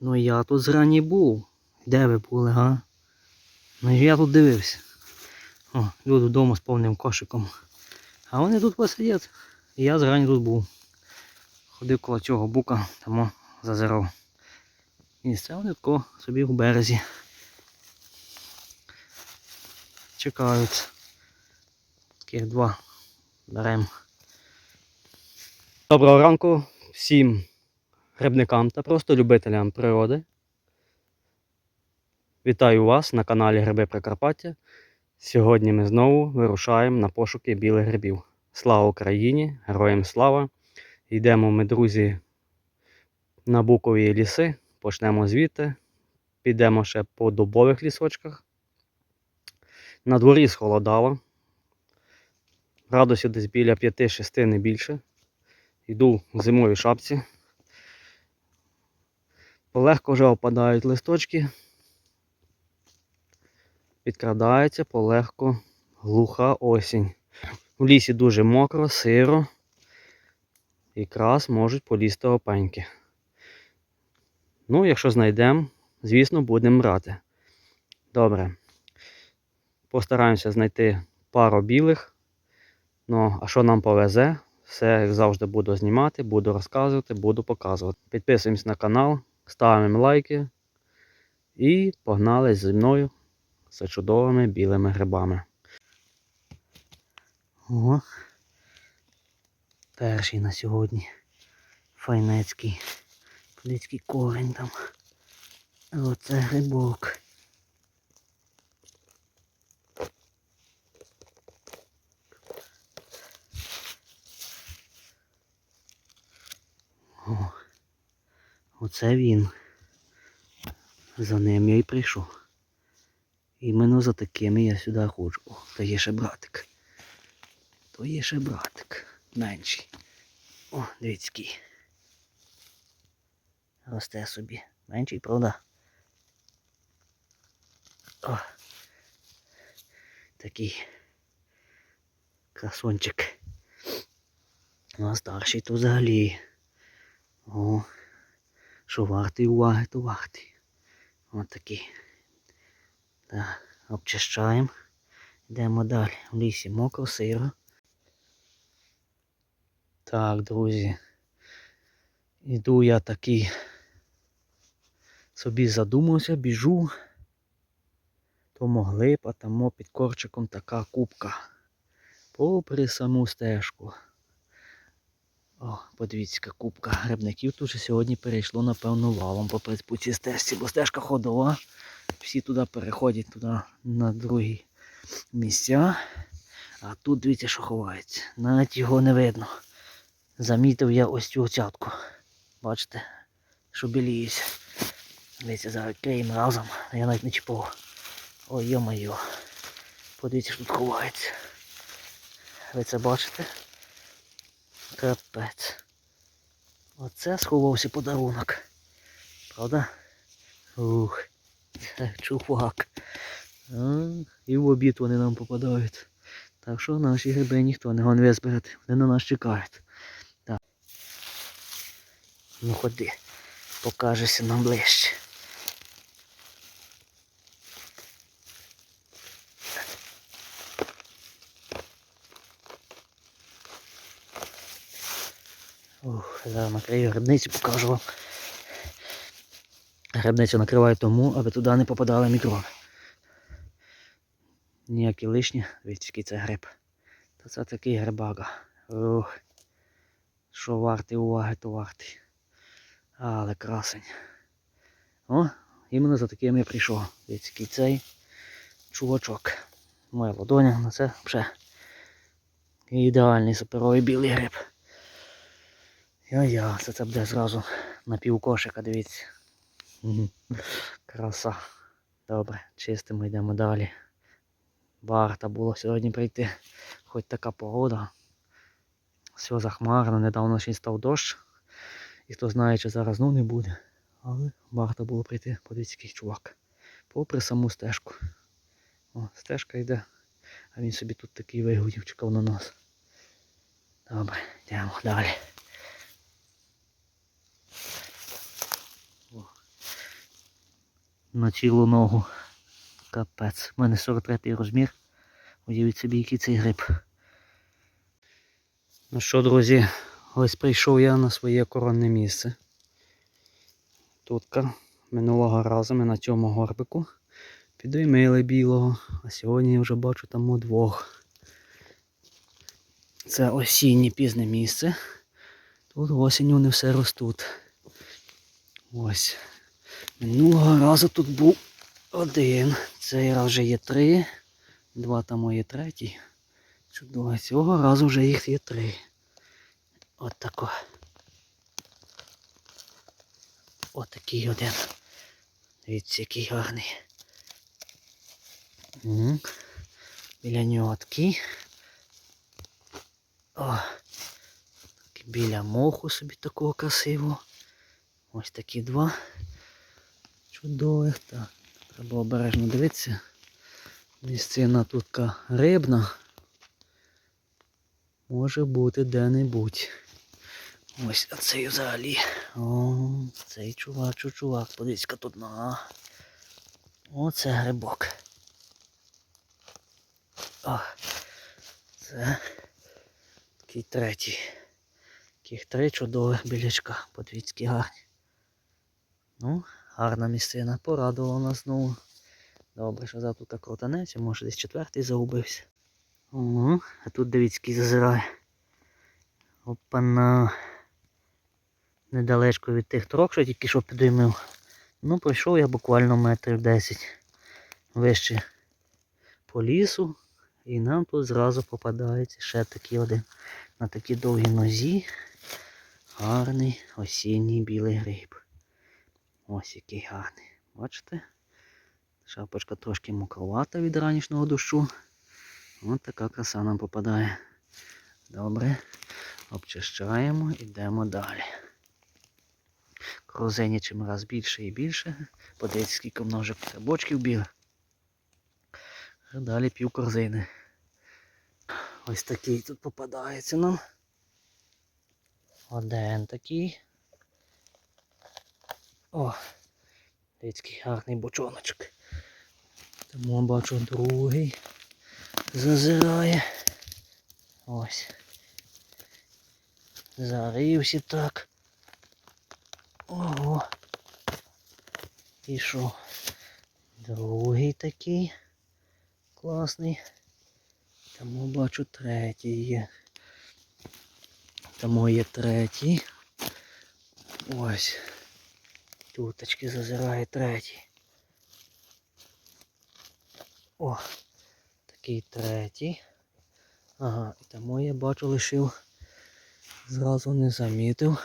Ну я тут зрані був. Де ви були, га? Ну я тут дивився. О, люди вдома з повним кошиком. А вони тут посидять. І я зрані тут був. Ходив коло цього бука, тому зазирав. Місце вони тако собі у березі. Чекають. Таких два берем. Доброго ранку всім грибникам та просто любителям природи. Вітаю вас на каналі Гриби Прикарпаття. Сьогодні ми знову вирушаємо на пошуки білих грибів. Слава Україні! Героям слава! Йдемо ми, друзі, на букові ліси. Почнемо звідти. Підемо ще по дубових лісочках. На дворі схолодало. Градусів десь біля 5-6 не більше. Йду в зимовій шапці. Полегко вже опадають листочки. Підкрадається полегко глуха осінь. У лісі дуже мокро, сиро. Якраз можуть полізти опеньки. Ну, якщо знайдемо, звісно, будемо брати. Добре. Постараємося знайти пару білих. Ну, а що нам повезе, все, як завжди, буду знімати, буду розказувати, буду показувати. Підписуємось на канал, ставимо лайки і погнали зі мною за чудовими білими грибами. О, перший на сьогодні. Файнецький. Подицький корень там. Оце грибок. О, оце він. За ним я й прийшов. Іменно за такими я сюди ходжу. О, то є ще братик. То є ще братик. Менший. О, дивіться. Росте собі. Менший, правда? О. Такий красончик. Ну, а старший то взагалі. О, що вартий уваги, то вартий. Ось такий. Так, обчищаємо. Йдемо далі. В лісі мокро, сиро. Так, друзі. Іду я такий. Собі задумався, біжу. Тому глипа, тому під корчиком така кубка. Попри саму стежку. О, подивіться, кубка грибників тут же сьогодні перейшло, напевно, валом по цій стежці, бо стежка ходова. Всі туди переходять туди на другі місця. А тут дивіться, що ховається. Навіть його не видно. Замітив я ось цю цятку. Бачите, що біліється. Дивіться, зараз криємо разом. Я навіть не чіпав. Ой, йо-моє. Подивіться, що тут ховається. Ви це бачите? Капець. Оце сховався подарунок. Правда? Ух. Це чувак. А, і в обід вони нам попадають. Так що наші гриби ніхто не гон визбирати. Вони на нас чекають. Так. Ну ходи, покажешся нам ближче. Ух, зараз накрию грибницю, покажу вам. Грибницю накриваю тому, аби туди не попадали мікроби. Ніякі лишні, дивіться, який це гриб. Та це такий грибага. Ух. Що вартий уваги, то вартий. Але красень. О, іменно за таким я прийшов. Дивіться, цей чувачок. Моя ладоня на це вже ідеальний суперовий білий гриб. Я-я, це це буде зразу на пів кошика, дивіться. Краса. Добре, чистимо, йдемо далі. Варто було сьогодні прийти. Хоч така погода. Все захмарно, недавно ще став дощ. І хто знає, чи зараз знов не буде. Але варто було прийти, подивіться, який чувак. Попри саму стежку. О, стежка йде. А він собі тут такий вигодів, чекав на нас. Добре, йдемо далі. На цілу ногу. Капець. У мене 43 розмір. Уявіть собі, який цей гриб. Ну що, друзі, ось прийшов я на своє коронне місце. Тутка минулого разу ми на цьому горбику підіймили білого, а сьогодні я вже бачу там у двох. Це осіннє пізне місце. Тут осінню вони все ростуть. Ось. Минулого разу тут був один. Цей раз вже є три. Два там є третій. Чудово. Цього разу вже їх є три. От тако. От такий один. Дивіться, який гарний. М. Біля нього такий. О. Біля моху собі такого красивого. Ось такі два. Чудових. Так. Треба обережно дивитися. Місцина тут рибна. Може бути де-небудь. Ось а цей взагалі. О, цей чувак, чу- чувак, подивіться тут нога. Оце грибок. О, це такий третій. Таких три чудових білячка. Подивіться, які гарні. Ну, гарна місцина, порадувала нас знову. Добре, що завтра так крутанеться, може десь четвертий загубився. Ого, а тут дивіться, який зазирає. Опана. Недалечко від тих трок, що тільки що підіймив. Ну, пройшов я буквально метрів 10 вище по лісу. І нам тут зразу попадається ще такий один на такій довгій нозі. Гарний осінній білий гриб. Ось який гарний. Бачите? Шапочка трошки мокровата від ранішнього дощу. Ось така краса нам попадає. Добре. Обчищаємо, йдемо далі. Крузені чим раз більше і більше. Подивіться, скільки множик бочків. А Далі пів корзини. Ось такий тут попадається нам. Один такий. О, який гарний бочоночок. Тому бачу другий зазирає. Ось. Зарився так. Ого. І що? Другий такий класний. Тому бачу третій є. Тому є третій. Ось. Туточки зазирає третій. О, такий третій. Ага, і тому я бачу лишив. Зразу не замітив.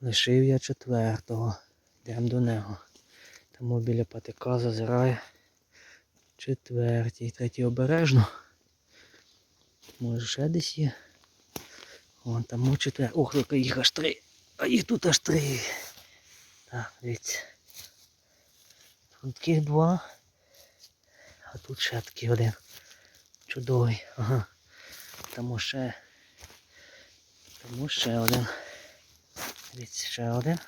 Лишив я четвертого. Йдемо до нього. Тому біля патика зазирає четвертій. Третій обережно. Може ще десь є. Вон там четвертий. Ох, яка їх аж три. А їх тут аж три. Так, дивіться. Тут таких два. А тут ще такий один. Чудовий. Ага. Тому ще. Тому ще один. Дивіться, ще один.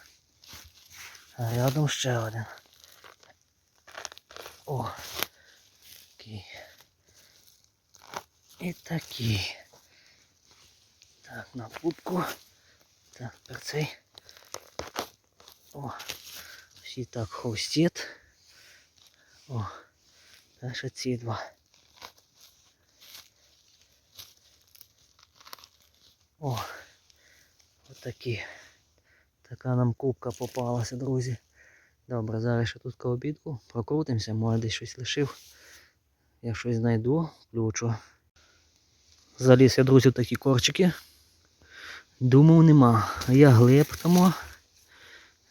А рядом ще один. О. Такий. І такий. Так, на пупку. Так, тепер цей. О. Всі так хрустять. О. Дальше ці два. О, отакі. Така нам кубка попалася, друзі. Добре, зараз ще тут коло обідку. Прокрутимося, може десь щось лишив. Я щось знайду, включу. Заліз я, друзі, в такі корчики. Думав нема. Я глиб тому.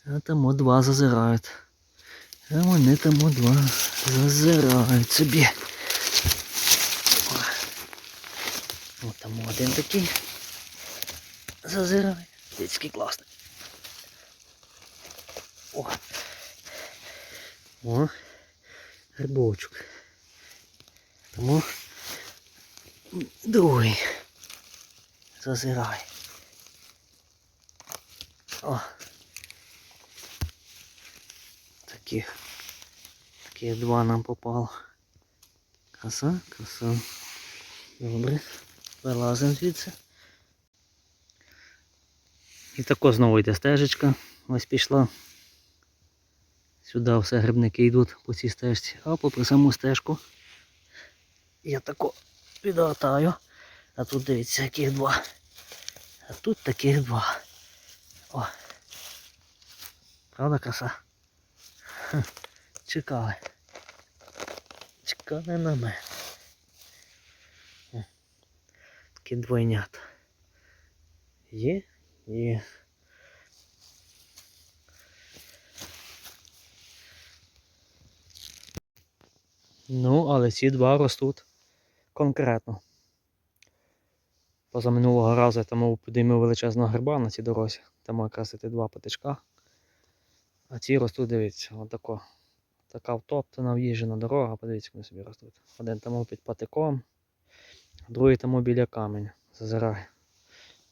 А тому два зазирають. А вони тому два зазирають собі. О, там один такий зазирає. Дядьки класний. О. О. Грибочок. Тому другий зазирає. О. Таких Таких два нам попало. Краса, краса. Добре. Вилазимо звідси. І тако знову йде стежечка. Ось пішла. Сюди все грибники йдуть по цій стежці. А попри саму стежку я тако підгортаю. А тут дивіться, яких два. А тут таких два. О. Правда краса? Хм. Чекали. Чекали на мене. О. Такі двойнята. Є? Є. Ну, але ці два ростуть конкретно. Поза минулого разу я там підіймив величезного гриба на цій дорозі. Там якраз ці два патичка. А ці ростуть, дивіться, отако. Така втоптана в'їжджена дорога, подивіться, вони собі ростуть. Один там під патиком, другий там біля каменя. Зазирає.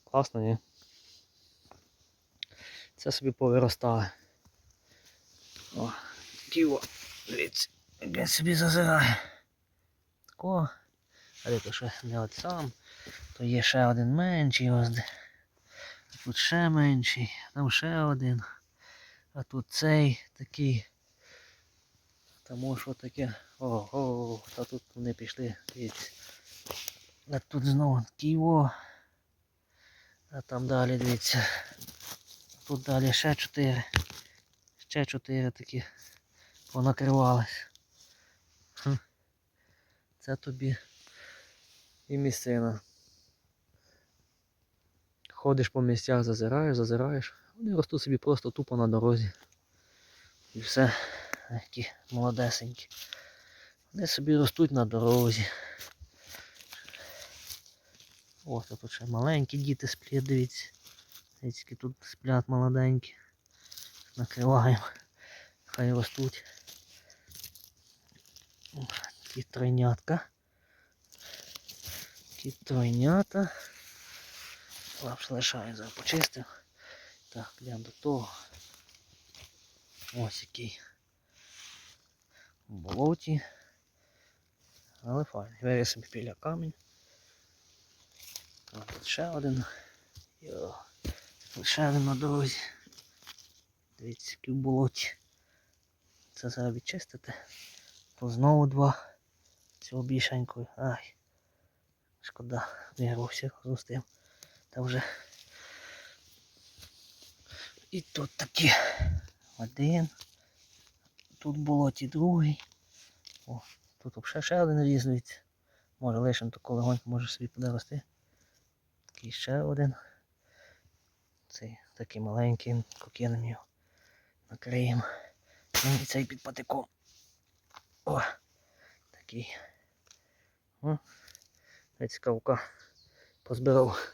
Класно, ні? Це собі повиростає. О, діво, дивіться, він собі зазирає. Тако. А то ще не от сам, то є ще один менший ось тут ще менший, там ще один. А тут цей такий. Тому що таке. Ого, та тут вони пішли, дивіться. А тут знову такий. А там далі дивіться. Тут далі ще чотири. Ще чотири такі понакривались. Це тобі і місцина. Ходиш по місцях, зазираєш, зазираєш. Вони ростуть собі просто тупо на дорозі. І все, такі молодесенькі. Вони собі ростуть на дорозі. Ось тут ще маленькі діти сплять, дивіться. Дивіться, тут сплять молоденькі. Накриваємо. Хай ростуть. Такі тройнятка. Такі тройнята. Лапш лишаю, зараз почистив. Так, йдемо до того. Ось який. В болоті. Але файний. Вирісимо біля камінь. Тут ще один. Йо. Ще один на дорозі. Дивіться, який в болоті. Це зараз відчистити. То знову два. Цього більшенького. Ай. Шкода, вигрався з тим. Та вже. І тут такі. Один. Тут болоті другий. О, тут взагалі ще один різується. Може лишимо таку легонько, може собі подорости. Такий ще один. Цей такий маленький, кокинем його. Накриємо. Ну, І цей під патиком. О, такий. О, Ось кавка позбирав.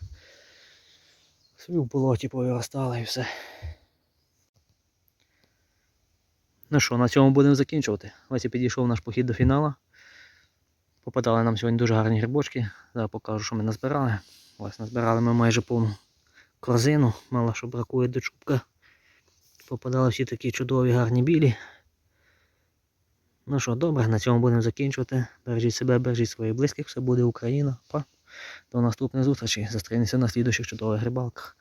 Собі в болоті повиростала і все. Ну що, на цьому будемо закінчувати. Ось і підійшов наш похід до фіналу. Попадали нам сьогодні дуже гарні грибочки. Зараз покажу, що ми назбирали. Ось назбирали ми майже повну корзину, мало що бракує до чубка. Попадали всі такі чудові гарні білі. Ну що, добре, на цьому будемо закінчувати. Бережіть себе, бережіть своїх близьких, все буде Україна. Па. До наступної зустрічі. Зустрінемося на слідуючих чудових рибалках.